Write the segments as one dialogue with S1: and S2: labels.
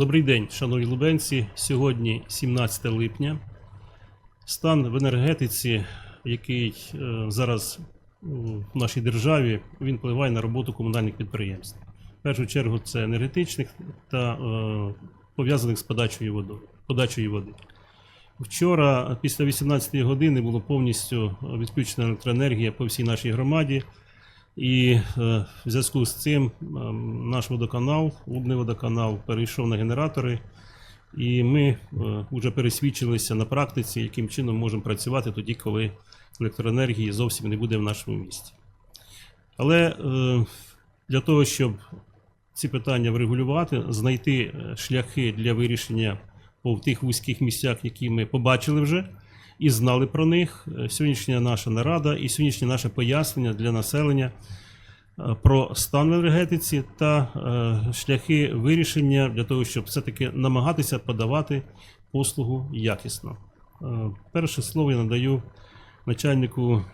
S1: Добрий день, шановні лубенці. Сьогодні 17 липня. Стан в енергетиці, який е, зараз в нашій державі, він впливає на роботу комунальних підприємств. В першу чергу це енергетичних та е, пов'язаних з подачею води. Вчора, після 18 години, було повністю відключена електроенергія по всій нашій громаді. І е, в зв'язку з цим е, наш водоканал, Лубний водоканал, перейшов на генератори, і ми е, вже пересвідчилися на практиці, яким чином можемо працювати тоді, коли електроенергії зовсім не буде в нашому місті. Але е, для того, щоб ці питання врегулювати, знайти е, шляхи для вирішення по тих вузьких місцях, які ми побачили вже і знали про них. Е, Сьогоднішня наша нарада і сьогоднішнє наше пояснення для населення е, про стан в енергетиці та е, шляхи вирішення для того, щоб все-таки намагатися подавати послугу якісно. Перше слово я надаю начальнику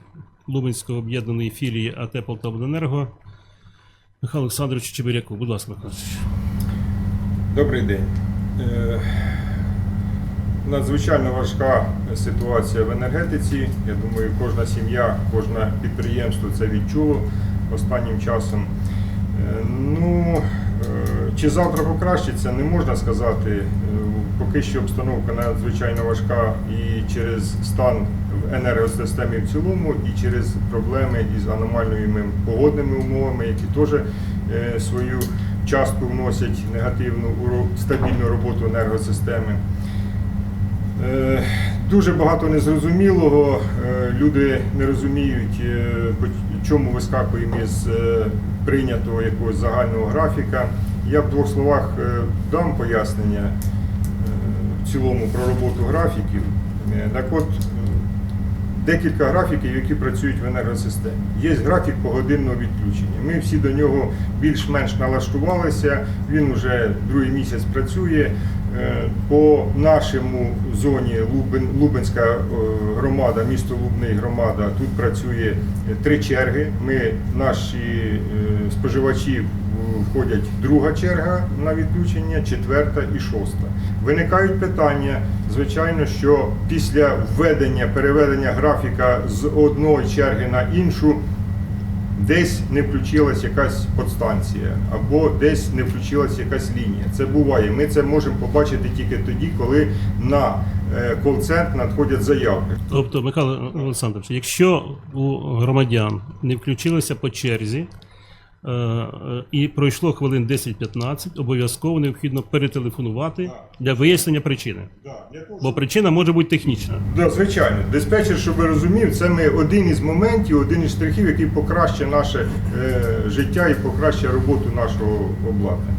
S1: Лубенської об'єднаної філії АТ Полтавенерго Михайлу Олександровичу Чебиряку. Будь ласка, Михайло. Олександрович.
S2: Добрий день. Надзвичайно важка ситуація в енергетиці. Я думаю, кожна сім'я, кожне підприємство це відчуло останнім часом. Е, Ну, е, чи завтра покращиться, не можна сказати. Е, Поки що обстановка надзвичайно важка і через стан в енергосистемі в цілому, і через проблеми із аномальними погодними умовами, які теж свою частку вносять негативну стабільну роботу енергосистеми. Е, Дуже багато незрозумілого. Е, Люди не розуміють, е, чому вискакуємо із прийнятого якогось загального графіка. Я в двох словах дам пояснення в цілому про роботу графіків. Так от, декілька графіків, які працюють в енергосистемі. Є графік погодинного відключення. Ми всі до нього більш-менш налаштувалися. Він вже другий місяць працює. Е, По нашому зоні Лубен, Лубенська е, громада, місто Лубний громада, тут працює три черги. Ми, наші е, споживачі входять друга черга на відключення, четверта і шоста. Виникають питання, звичайно, що після введення, переведення графіка з одної черги на іншу, десь не включилась якась подстанція, або десь не включилась якась лінія. Це буває. Ми це можемо побачити тільки тоді, коли на колцент кол-центр надходять заявки.
S1: Тобто, Михайло Олександрович, якщо у громадян не включилися по черзі е, е, і пройшло хвилин 10-15, обов'язково необхідно перетелефонувати для вияснення причини. Бо причина може бути технічна.
S2: Да, звичайно, диспетчер, щоб ви розумів, це ми один із моментів, один із штрихів, який покращить наше е, життя і покращить роботу нашого обладнання.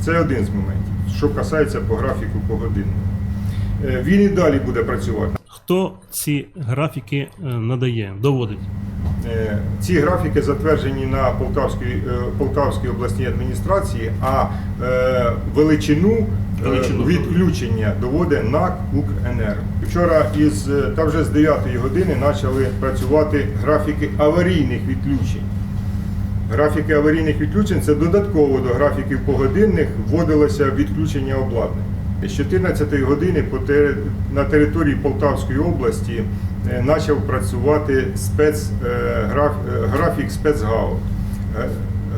S2: Це один з моментів, що касається по графіку погодинного. Е, він і далі буде працювати.
S1: Хто ці графіки е, надає, доводить?
S2: Е, Ці графіки затверджені на Полтавській, е, Полтавській обласній адміністрації, а е, величину,
S1: Величину.
S2: відключення доводить НАК «Укренерго». Вчора із та вже з 9 години почали працювати графіки аварійних відключень. Графіки аварійних відключень це додатково до графіків погодинних вводилося відключення обладнання. З 14 години на території Полтавської області е, почав працювати спецграфік, графік спецГАО. Е,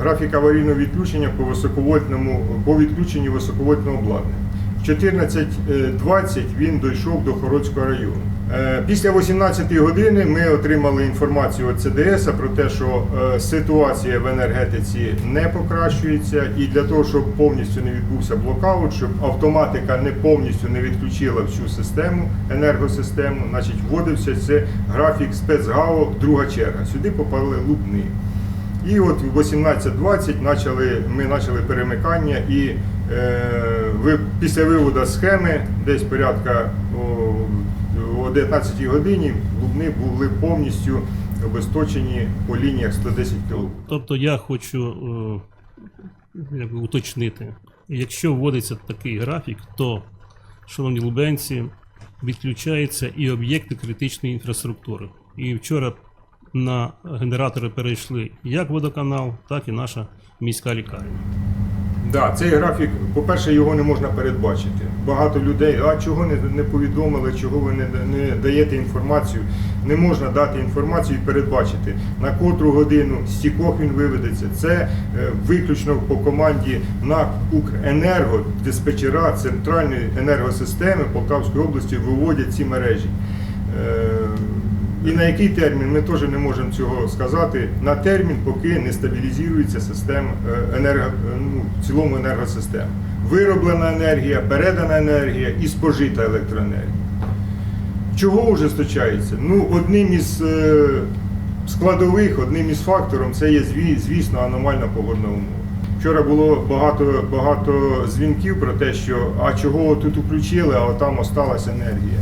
S2: Графік аварійного відключення по високовольтному по відключенню високовольтного обладнання. В 14.20 він дійшов до Хородського району. Е, Після 18 години ми отримали інформацію від ЦДС про те, що е, ситуація в енергетиці не покращується, і для того, щоб повністю не відбувся блокаут, щоб автоматика не повністю не відключила всю систему, енергосистему, значить вводився це графік спецгао, друга черга. Сюди попали лубни. І от в 18.20 почали, ми почали перемикання і е, ви, після виводу схеми десь порядка о, 19 годині лубни були повністю обесточені по лініях 110 кВт.
S1: Тобто я хочу е, якби уточнити, якщо вводиться такий графік, то, шановні лубенці, відключаються і об'єкти критичної інфраструктури. І вчора на генератори перейшли як водоканал, так і наша міська лікарня.
S2: Да, цей графік, по-перше, його не можна передбачити. Багато людей, а чого не, не повідомили, чого ви не, не даєте інформацію. Не можна дати інформацію і передбачити, на котру годину стікох він виведеться. Це е, виключно по команді НАК Укренерго, диспетчера центральної енергосистеми Полтавської області виводять ці мережі. Е, і на який термін ми теж не можемо цього сказати. На термін, поки не стабілізується система е, енерго, е, ну, в цілому енергосистема. Вироблена енергія, передана енергія і спожита електроенергія. Чого ужесточається? Ну, одним із е, складових, одним із факторів це є, звісно, аномальна погодна умова. Вчора було багато, багато дзвінків про те, що а чого тут включили, а там осталась енергія.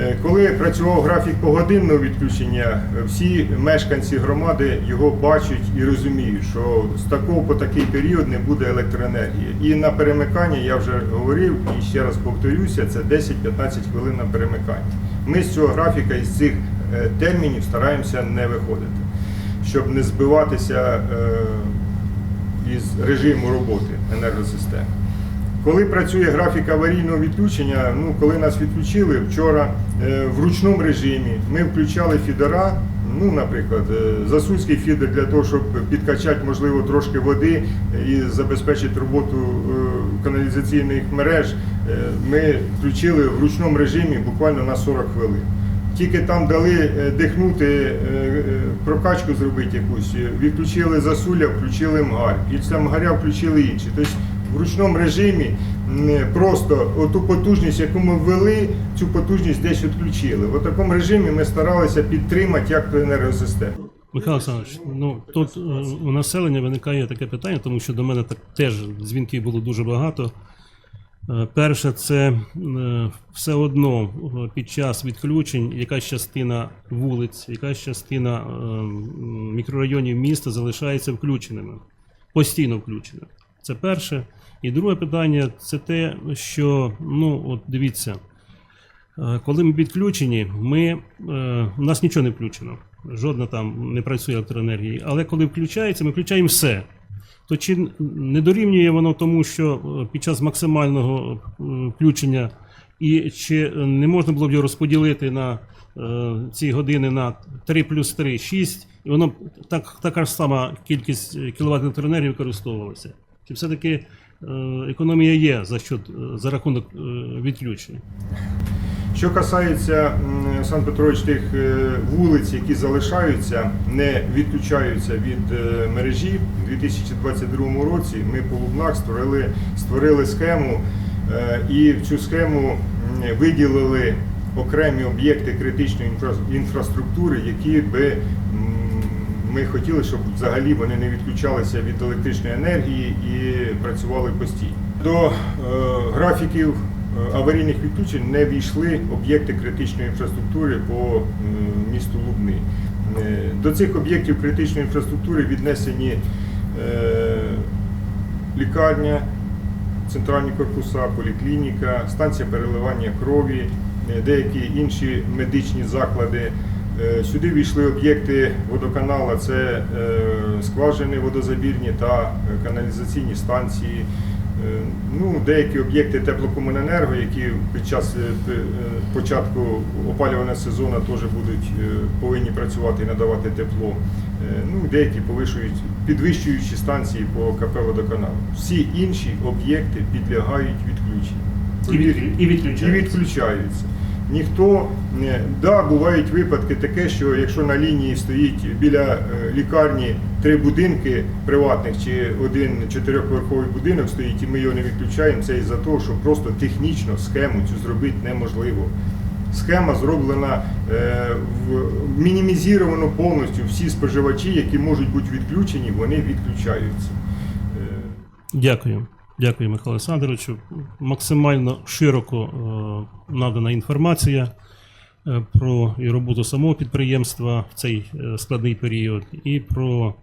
S2: Е, Коли працював графік погодинного відключення, е, всі мешканці громади його бачать і розуміють, що з такого по такий період не буде електроенергії. І на перемикання я вже говорив і ще раз повторюся, це 10-15 хвилин на перемикання. Ми з цього графіка із цих е, термінів стараємося не виходити, щоб не збиватися із режиму роботи енергосистеми. Коли працює графік аварійного відключення, ну коли нас відключили вчора е, в ручному режимі, ми включали фідера. Ну, наприклад, е, засульський фідер для того, щоб підкачати, можливо, трошки води і забезпечити роботу е, каналізаційних мереж, ми включили в ручному режимі буквально на 40 хвилин. Тільки там дали дихнути, прокачку зробити якусь, відключили засулля, включили мгар. Після мгаря включили інші. Тобто в ручному режимі просто оту потужність, яку ми ввели, цю потужність десь відключили. В такому режимі ми старалися підтримати як то енергосистему.
S1: Михайло Олександрович, ну тут е, у населення виникає таке питання, тому що до мене так теж дзвінків було дуже багато. Е, Перше, це е, все одно під час відключень якась частина вулиць, якась частина мікрорайонів міста залишається включеними, постійно включеними. Це перше. І друге питання це те, що ну от дивіться, Е, Коли ми підключені, ми, е, у нас нічого не включено. Жодна там не працює електроенергія. Але коли включається, ми включаємо все. То чи не дорівнює воно тому, що е, під час максимального включення і чи не можна було б його розподілити на ці години на 3 плюс 3, 6, і воно так, така ж сама кількість кіловат електроенергії використовувалася? Чи все-таки е, економія є за, счет, е, за рахунок е, відключень?
S2: Що касається Сан Петрович тих вулиць, які залишаються, не відключаються від мережі, у 2022 році ми по Лубнах створили, створили схему і в цю схему виділили окремі об'єкти критичної інфраструктури, які би ми хотіли, щоб взагалі вони не відключалися від електричної енергії і працювали постійно. До е, графіків е, аварійних відключень не війшли об'єкти критичної інфраструктури по місту Лубни. Е, До цих об'єктів критичної інфраструктури віднесені е, лікарня, центральні корпуса, поліклініка, станція переливання крові, е, деякі інші медичні заклади. Е, Сюди війшли об'єкти водоканала, це е, скважини водозабірні та е, каналізаційні станції. Ну, деякі об'єкти теплокомуненерго, які під час початку опалювального сезону теж будуть повинні працювати і надавати тепло. Ну, деякі повишують, підвищуючі станції по КП водоканалу. Всі інші об'єкти підлягають відключенню.
S1: І від- і відключаються.
S2: Ніхто не да, бувають випадки таке, що якщо на лінії стоїть біля е, лікарні три будинки приватних чи один чотирьохповерховий будинок стоїть, і ми його не відключаємо, це із-за того, що просто технічно схему цю зробити неможливо. Схема зроблена е, в мінімізовано повністю. Всі споживачі, які можуть бути відключені, вони відключаються. Е,
S1: Дякую. Дякую, Михайло Олександровичу. Максимально широко е, надана інформація е, про і роботу самого підприємства в цей е, складний період, і про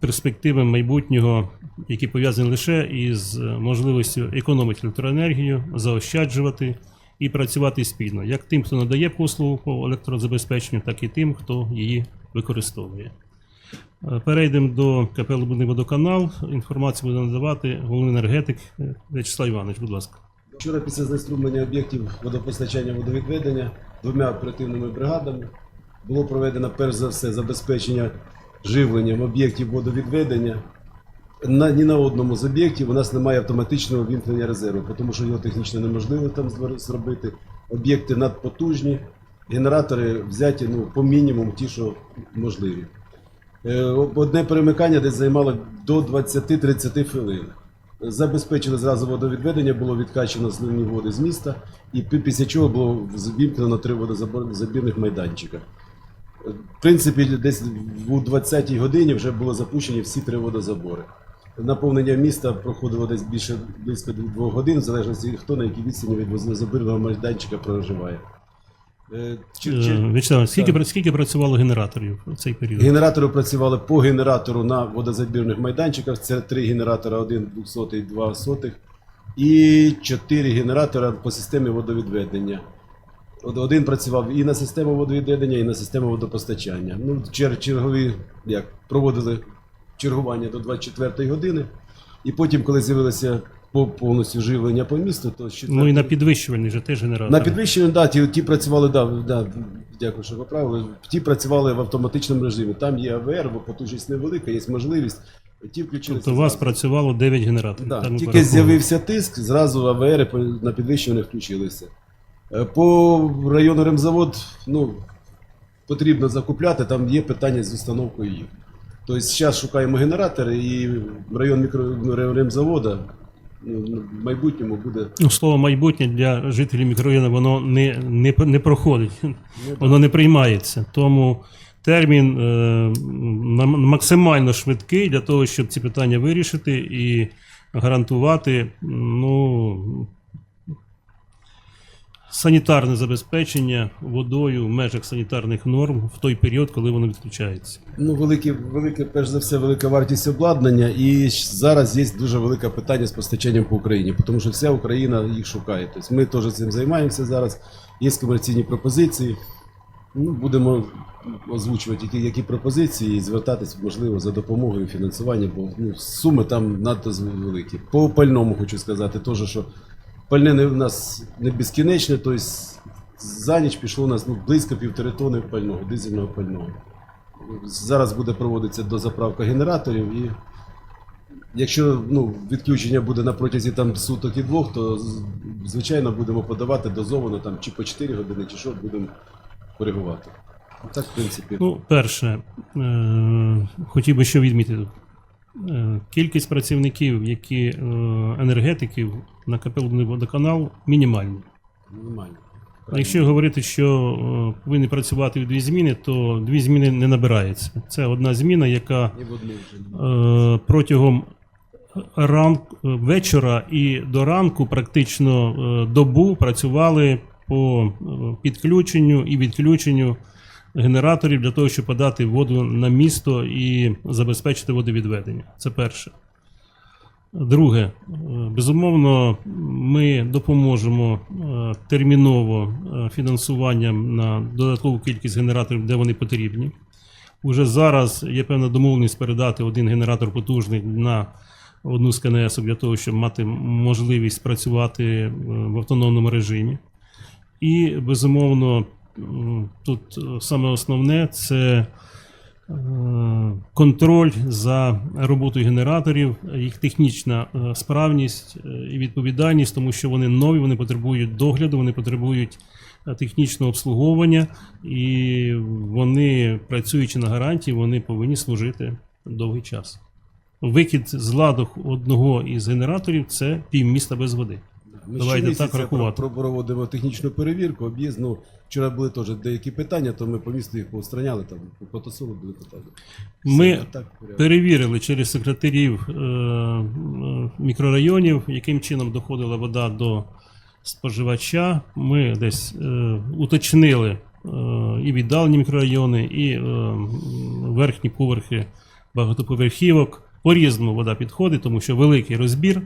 S1: перспективи майбутнього, які пов'язані лише із можливістю економити електроенергію, заощаджувати і працювати спільно, як тим, хто надає послугу по електрозабезпеченню, так і тим, хто її використовує. Е, Перейдемо до КП «Лубний водоканал. Інформацію буде надавати головний енергетик е, В'ячеслав Іванович, будь ласка.
S3: Вчора після знеструмлення об'єктів водопостачання водовідведення двома оперативними бригадами було проведено перш за все забезпечення живленням об'єктів водовідведення. На, ні на одному з об'єктів у нас немає автоматичного вімкнення резерву, тому що його технічно неможливо там зробити. Об'єкти надпотужні, генератори взяті ну, по мінімуму ті, що можливі. Е, Одне перемикання десь займало до 20-30 хвилин. Забезпечили зразу водовідведення, було відкачано зливні води з міста, і після чого було вімкнено три водозабірних майданчика. Е, В принципі, десь у 20-й годині вже було запущені всі три водозабори. Наповнення міста проходило десь більше близько двох годин, в залежності хто на якій відстані від водозабірного майданчика проживає. Е, чи- чи-
S1: Е, В'ячеслав, скільки,
S3: Так.
S1: скільки працювало генераторів в цей період?
S3: Генератори працювали по генератору на водозабірних майданчиках. Це три генератора, один 200, два сотих. І чотири генератора по системі водовідведення. Один працював і на систему водовідведення, і на систему водопостачання. Ну, чер, чергові як, проводили чергування до 24 години. І потім, коли з'явилося по- повністю живлення по місту, то з
S1: Ну і на
S3: 4-ї
S1: підвищувальний же теж генератор.
S3: на підвищенні, да, ті, ті працювали, да, да, дякую, що поправили. Ті працювали в автоматичному режимі. Там є АВР, бо потужність невелика, є можливість. Ті включилися.
S1: Тобто у вас працювало 9 генераторів.
S3: да,
S1: так
S3: тільки
S1: порахували.
S3: з'явився тиск, зразу АВР на підвищення включилися. Е, По району Ремзавод, ну, потрібно закупляти, там є питання з установкою їх. Тобто зараз шукаємо генератори і район мікро Ремзавода в майбутньому буде.
S1: Ну, слово майбутнє для жителів мікрорайону воно не, не, не проходить,
S3: не
S1: воно не приймається. Тому термін е, максимально швидкий для того, щоб ці питання вирішити і гарантувати ну, санітарне забезпечення водою в межах санітарних норм в той період, коли воно відключається.
S3: Ну, велике, велике, перш за все, велика вартість обладнання, і зараз є дуже велике питання з постачанням по Україні, тому що вся Україна їх шукає. Тобто ми теж цим займаємося зараз. Є комерційні пропозиції. Ну, будемо озвучувати, які, які пропозиції, і звертатись, можливо, за допомогою фінансування, бо ну, суми там надто великі. По пальному хочу сказати, теж, що пальне не, в нас не безкінечне, тобто за ніч пішло у нас ну, близько півтори тони пального, дизельного пального. Зараз буде проводитися дозаправка генераторів і якщо ну, відключення буде на протязі там, суток і двох, то звичайно будемо подавати дозовано там, чи по 4 години, чи що будемо коригувати. Так, в принципі.
S1: Ну, перше, е, хотів би що відмітити. Е, Кількість працівників, які е, енергетиків на КП «Лубний водоканал мінімальна.
S3: Нормально.
S1: Якщо говорити, що е, повинні працювати в дві зміни, то дві зміни не набирається. Це одна зміна, яка протягом ранку, вечора і до ранку практично добу працювали по підключенню і відключенню генераторів для того, щоб подати воду на місто і забезпечити водовідведення. Це перше. Друге, е, безумовно, ми допоможемо е, терміново е, фінансуванням на додаткову кількість генераторів, де вони потрібні. Уже зараз є певна домовленість передати один генератор потужний на одну з КНС для того, щоб мати можливість працювати в автономному режимі. І, безумовно, тут е, саме основне це е, контроль за роботою генераторів, їх технічна е, справність і відповідальність, тому що вони нові, вони потребують догляду, вони потребують технічного обслуговування, і вони, працюючи на гарантії, вони повинні служити довгий час. Викид з ладу одного із генераторів це півміста без води.
S3: Ми
S1: Давайте так рахувати.
S3: Проводимо технічну перевірку, об'їзд. Ну, вчора були теж деякі питання, то ми по місту їх поустраняли, там по тосолу були питання.
S1: Ми
S3: Все, так,
S1: перевірили через секретарів е, е, мікрорайонів, яким чином доходила вода до споживача. Ми десь е, уточнили е, і віддалені мікрорайони, і е, верхні поверхи багатоповерхівок. По-різному вода підходить, тому що великий розбір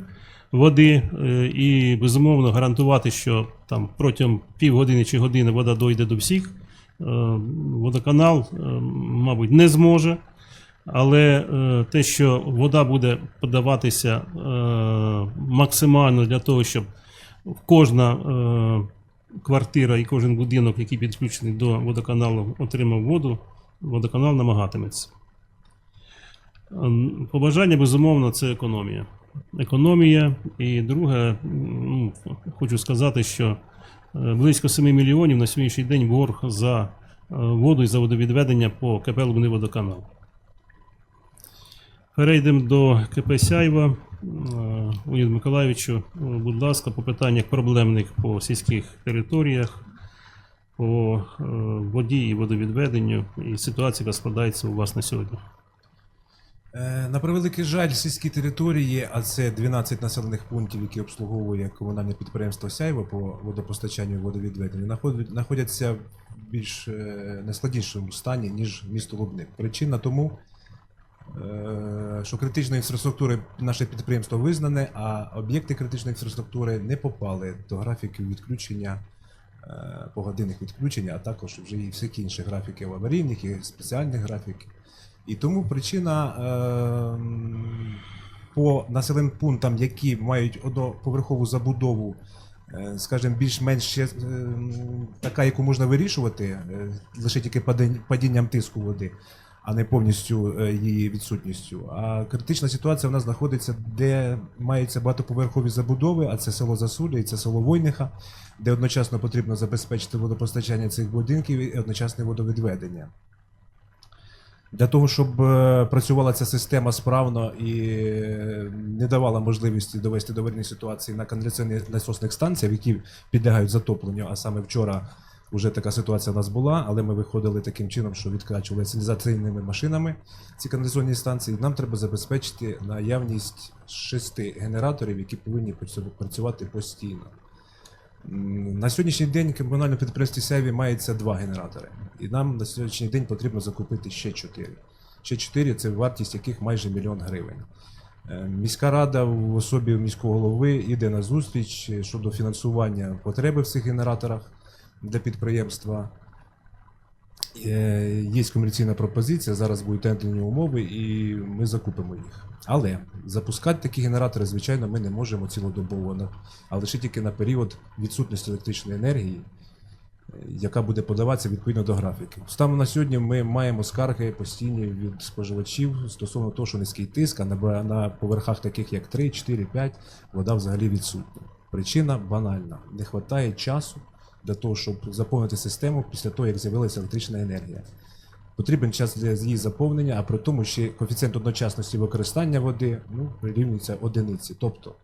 S1: води, е, і безумовно гарантувати, що там протягом півгодини чи години вода дойде до всіх. е, Водоканал, е, мабуть, не зможе. Але те, що вода буде подаватися максимально для того, щоб кожна квартира і кожен будинок, який підключений до водоканалу, отримав воду, водоканал намагатиметься. Ем, Побажання, безумовно, це економія. Економія. І друге, ну, хочу сказати, що е, близько 7 мільйонів на сьогоднішній день борг за е, воду і за водовідведення по КП Лубни водоканал. Перейдемо до КП Сяйва. Е, Леоніду Миколаївичу, е, будь ласка, по питаннях проблемних по сільських територіях, по е, воді і водовідведенню, і ситуація, яка складається у вас на сьогодні.
S4: Е, На превеликий жаль, сільські території, а це 12 населених пунктів, які обслуговує комунальне підприємство Сяйво по водопостачанню і водовідведенню, знаходяться в більш е, нескладнішому стані, ніж місто Лубни. Причина тому, е, що критичної інфраструктури наше підприємство визнане, а об'єкти критичної інфраструктури не попали до графіків відключення. Погодинних відключень, а також вже і всіх інших графіків аварійних і спеціальних графіків. І тому причина е, по населеним пунктам, які мають одноповерхову забудову, е, скажімо, більш-менш е, така, яку можна вирішувати, е, лише тільки падінням тиску води, а не повністю е, її відсутністю. А критична ситуація в нас знаходиться, де маються багатоповерхові забудови, а це село Засуля і це село Войниха, де одночасно потрібно забезпечити водопостачання цих будинків і одночасне водовідведення. Для того, щоб е, працювала ця система справно і е, не давала можливості довести до аварійної ситуації на каналізаційних насосних станціях, які підлягають затопленню, а саме вчора вже така ситуація у нас була, але ми виходили таким чином, що відкачували силізаційними машинами ці каналізаційні станції. Нам треба забезпечити наявність шести генераторів, які повинні працю- працювати постійно. На сьогоднішній день комунальне підприємство Севі мається два генератори. І нам на сьогоднішній день потрібно закупити ще чотири. Ще чотири це вартість яких майже мільйон гривень. Е, Міська рада в особі міського голови йде на зустріч щодо фінансування потреби в цих генераторах для підприємства. Е, Є комерційна пропозиція, зараз будуть тендерні умови, і ми закупимо їх. Але запускати такі генератори, звичайно, ми не можемо цілодобово, а лише тільки на період відсутності електричної енергії, е, яка буде подаватися відповідно до графіків. Станом на сьогодні ми маємо скарги постійні від споживачів стосовно того, що низький тиск, а на поверхах таких як 3, 4, 5 вода взагалі відсутня. Причина банальна: не вистачає часу для того, щоб заповнити систему після того, як з'явилася електрична енергія. Потрібен час для її заповнення, а при тому ще коефіцієнт одночасності використання води ну, прирівнюється одиниці. Тобто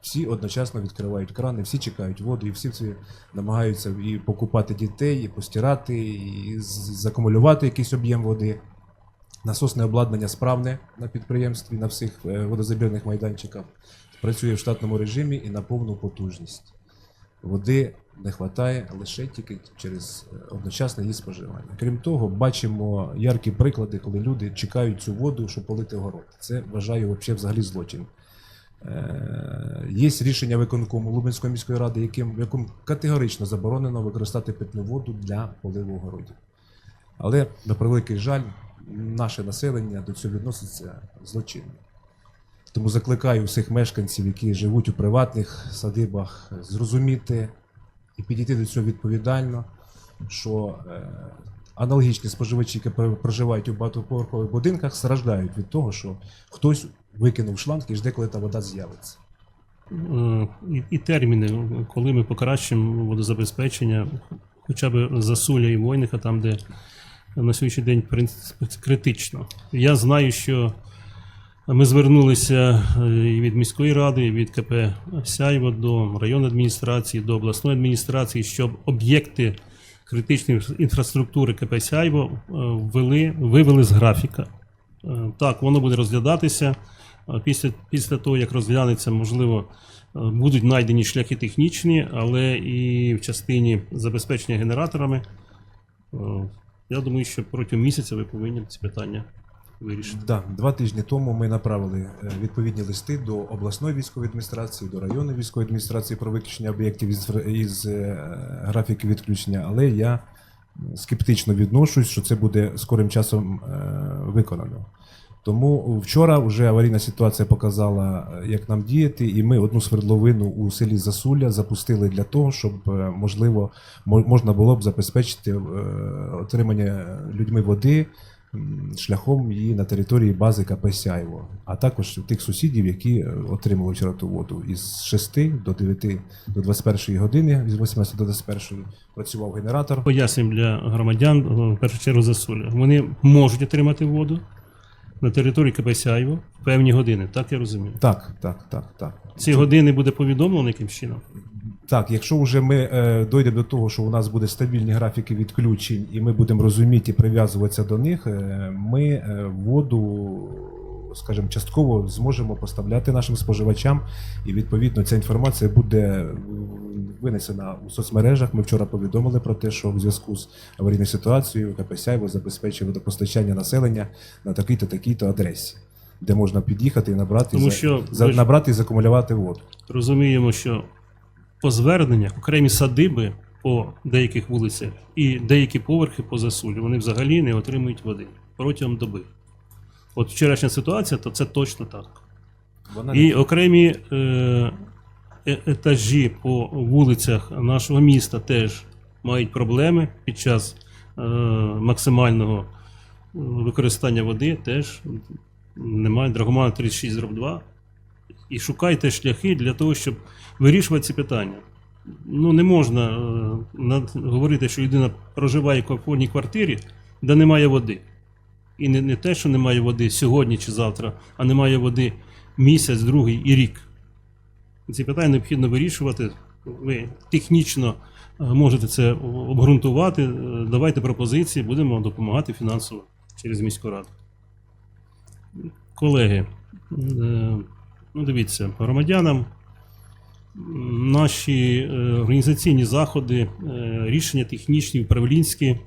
S4: всі одночасно відкривають крани, всі чекають воду, і всі намагаються і покупати дітей, і постирати, і закумулювати якийсь об'єм води. Насосне обладнання справне на підприємстві, на всіх е, водозабірних майданчиках. Працює в штатному режимі і на повну потужність. Води не вистачає лише тільки через е, одночасне її споживання. Крім того, бачимо яркі приклади, коли люди чекають цю воду, щоб полити город. Це вважаю взагалі злочин. Е, Є рішення виконкому Лубенської міської ради, яким, якому категорично заборонено використати питну воду для поливу городів. Але, на превеликий жаль, наше населення до цього відноситься злочинно. Тому закликаю всіх мешканців, які живуть у приватних садибах, зрозуміти і підійти до цього відповідально, що е, аналогічні споживачі, які проживають у багатоповерхових будинках, страждають від того, що хтось викинув шланг і жде, коли та вода з'явиться.
S1: І, і терміни, коли ми покращимо водозабезпечення, хоча б засуля і Войника, там, де на сьогоднішній день це критично. Я знаю, що ми звернулися е, і від міської ради, і від КП Сяйво до районної адміністрації, до обласної адміністрації, щоб об'єкти критичної інфраструктури КП Сяйво е, ввели, вивели з графіка. Е, Так, воно буде розглядатися. Після, після того, як розглянеться, можливо, будуть знайдені шляхи технічні, але і в частині забезпечення генераторами. Я думаю, що протягом місяця ви повинні ці питання вирішити.
S4: Да, два тижні тому ми направили е, відповідні листи до обласної військової адміністрації, до районної військової адміністрації про виключення об'єктів із, із е, графіків відключення, але я скептично відношусь, що це буде скорим часом е, виконано. Тому вчора вже аварійна ситуація показала, як нам діяти, і ми одну свердловину у селі Засулля запустили для того, щоб можливо мо- можна було б забезпечити отримання людьми води шляхом її на території бази КП Сяйво, а також тих сусідів, які е, отримали вчора ту воду. Із 6 до 9 до 21 години, з 18 до 21 працював генератор.
S1: Пояснюємо для громадян, е, в першу чергу засуля. Вони можуть отримати воду на території КП Сяйво в певні години, так я розумію.
S4: Так, так, так, так.
S1: Ці години буде повідомлено яким чином?
S4: Так, якщо вже ми е, дійдемо до того, що у нас буде стабільні графіки відключень, і ми будемо розуміти і прив'язуватися до них, е, ми е, воду, скажімо, частково зможемо поставляти нашим споживачам, і відповідно ця інформація буде винесена у соцмережах. Ми вчора повідомили про те, що в зв'язку з аварійною ситуацією КП «Сяйво» забезпечує водопостачання населення на такій-то такій-то адресі, де можна під'їхати і набрати,
S1: Тому що
S4: за,
S1: ж-
S4: набрати і закумулювати воду.
S1: Розуміємо, що по зверненнях окремі садиби по деяких вулицях і деякі поверхи по засулі вони взагалі не отримують води протягом доби. От вчорашня ситуація, то це точно так.
S4: Вона
S1: І окремі е, е- етажі по вулицях нашого міста теж мають проблеми під час е, максимального е, використання води, теж немає Драгомана 36 дроб 2. І шукайте шляхи для того, щоб вирішувати ці питання. Ну, не можна е, над- говорити, що людина проживає в комфортній квартирі, де немає води. І не, не те, що немає води сьогодні чи завтра, а немає води місяць, другий і рік. Ці питання необхідно вирішувати. Ви технічно е, можете це обґрунтувати. Е, Давайте пропозиції, будемо допомагати фінансово через міську раду. Колеги, ну дивіться, громадянам наші е, організаційні заходи, е, рішення технічні, управлінські, в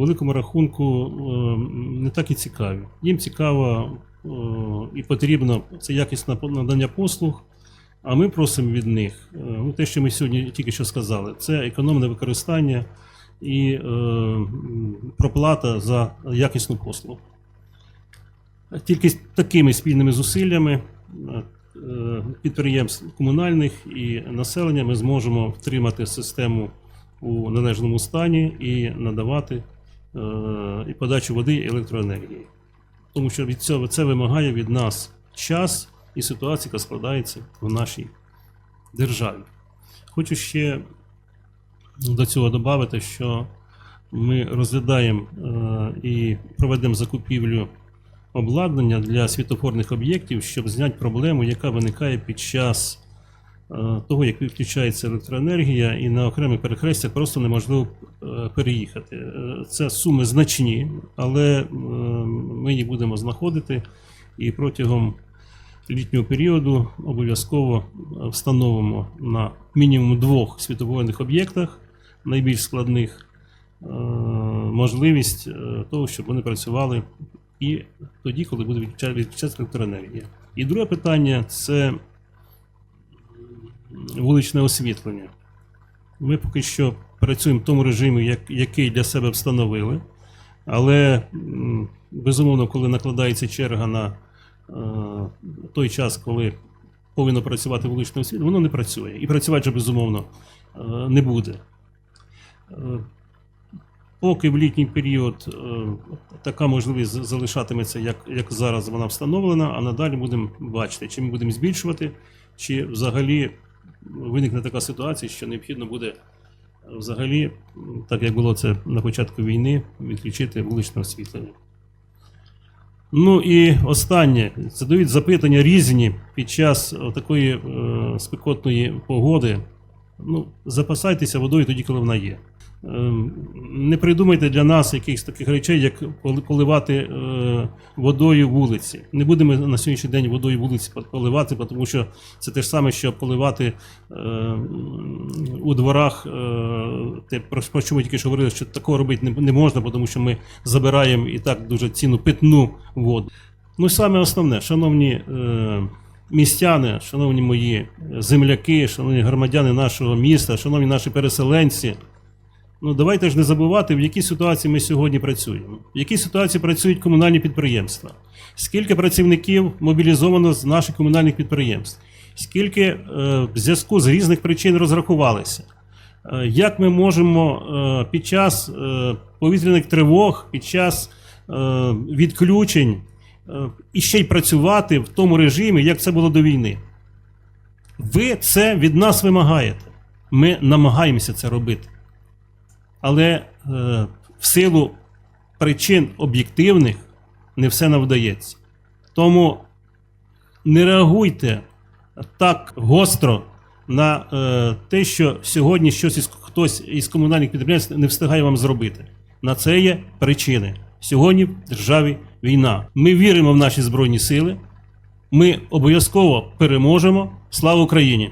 S1: великому рахунку е, не так і цікаві. Їм цікаво і потрібно це якісне надання послуг. А ми просимо від них, ну, те, що ми сьогодні тільки що сказали, це економне використання і е, проплата за якісну послугу. Тільки такими спільними зусиллями підприємств комунальних і населення ми зможемо втримати систему у належному стані і надавати е, і подачу води і електроенергії. Тому що від цього це вимагає від нас час і ситуація, яка складається в нашій державі. Хочу ще до цього додати, що ми розглядаємо е, і проведемо закупівлю обладнання для світофорних об'єктів, щоб зняти проблему, яка виникає під час е, того, як відключається електроенергія, і на окремих перехрестях просто неможливо е, переїхати. Е, Це суми значні, але ми їх будемо знаходити і протягом літнього періоду обов'язково встановимо на мінімум двох світофорних об'єктах, найбільш складних, можливість того, щоб вони працювали і тоді, коли буде відключа- відключатися електроенергія. І друге питання це вуличне освітлення. Ми поки що працюємо в тому режимі, як, який для себе встановили. Але безумовно, коли накладається черга на е, той час, коли повинно працювати вуличне освітлення, воно не працює. І працювати безумовно е, не буде. Поки в літній період е, така можливість залишатиметься, як, як зараз вона встановлена, а надалі будемо бачити, чи ми будемо збільшувати, чи взагалі виникне така ситуація, що необхідно буде е, взагалі, так як було це на початку війни, відключити вуличне освітлення. Ну і останнє. Задають запитання різні під час такої е, спекотної погоди. Ну, запасайтеся водою тоді, коли вона є. Ем, Не придумайте для нас якихось таких речей, як поливати е, водою вулиці. Не будемо на сьогоднішній день водою вулиці поливати, тому що це те ж саме, що поливати е, у дворах. е, про, що ми тільки що говорили, що такого робити не, можна, тому що ми забираємо і так дуже цінну питну воду. Ну саме основне, шановні містяни, шановні мої земляки, шановні громадяни нашого міста, шановні наші переселенці. Ну давайте ж не забувати, в якій ситуації ми сьогодні працюємо. в якій ситуації працюють комунальні підприємства, скільки працівників мобілізовано з наших комунальних підприємств, скільки е, в зв'язку з різних причин розрахувалися. Е, Як ми можемо е, під час е, повітряних тривог, під час е, відключень і ще й працювати в тому режимі, як це було до війни? Ви це від нас вимагаєте. Ми намагаємося це робити. Але е, в силу причин об'єктивних не все нам вдається. Тому не реагуйте так гостро на е, те, що сьогодні щось із, хтось із комунальних підприємств не встигає вам зробити. На це є причини. Сьогодні в державі війна. Ми віримо в наші Збройні Сили. Ми обов'язково переможемо. Слава Україні!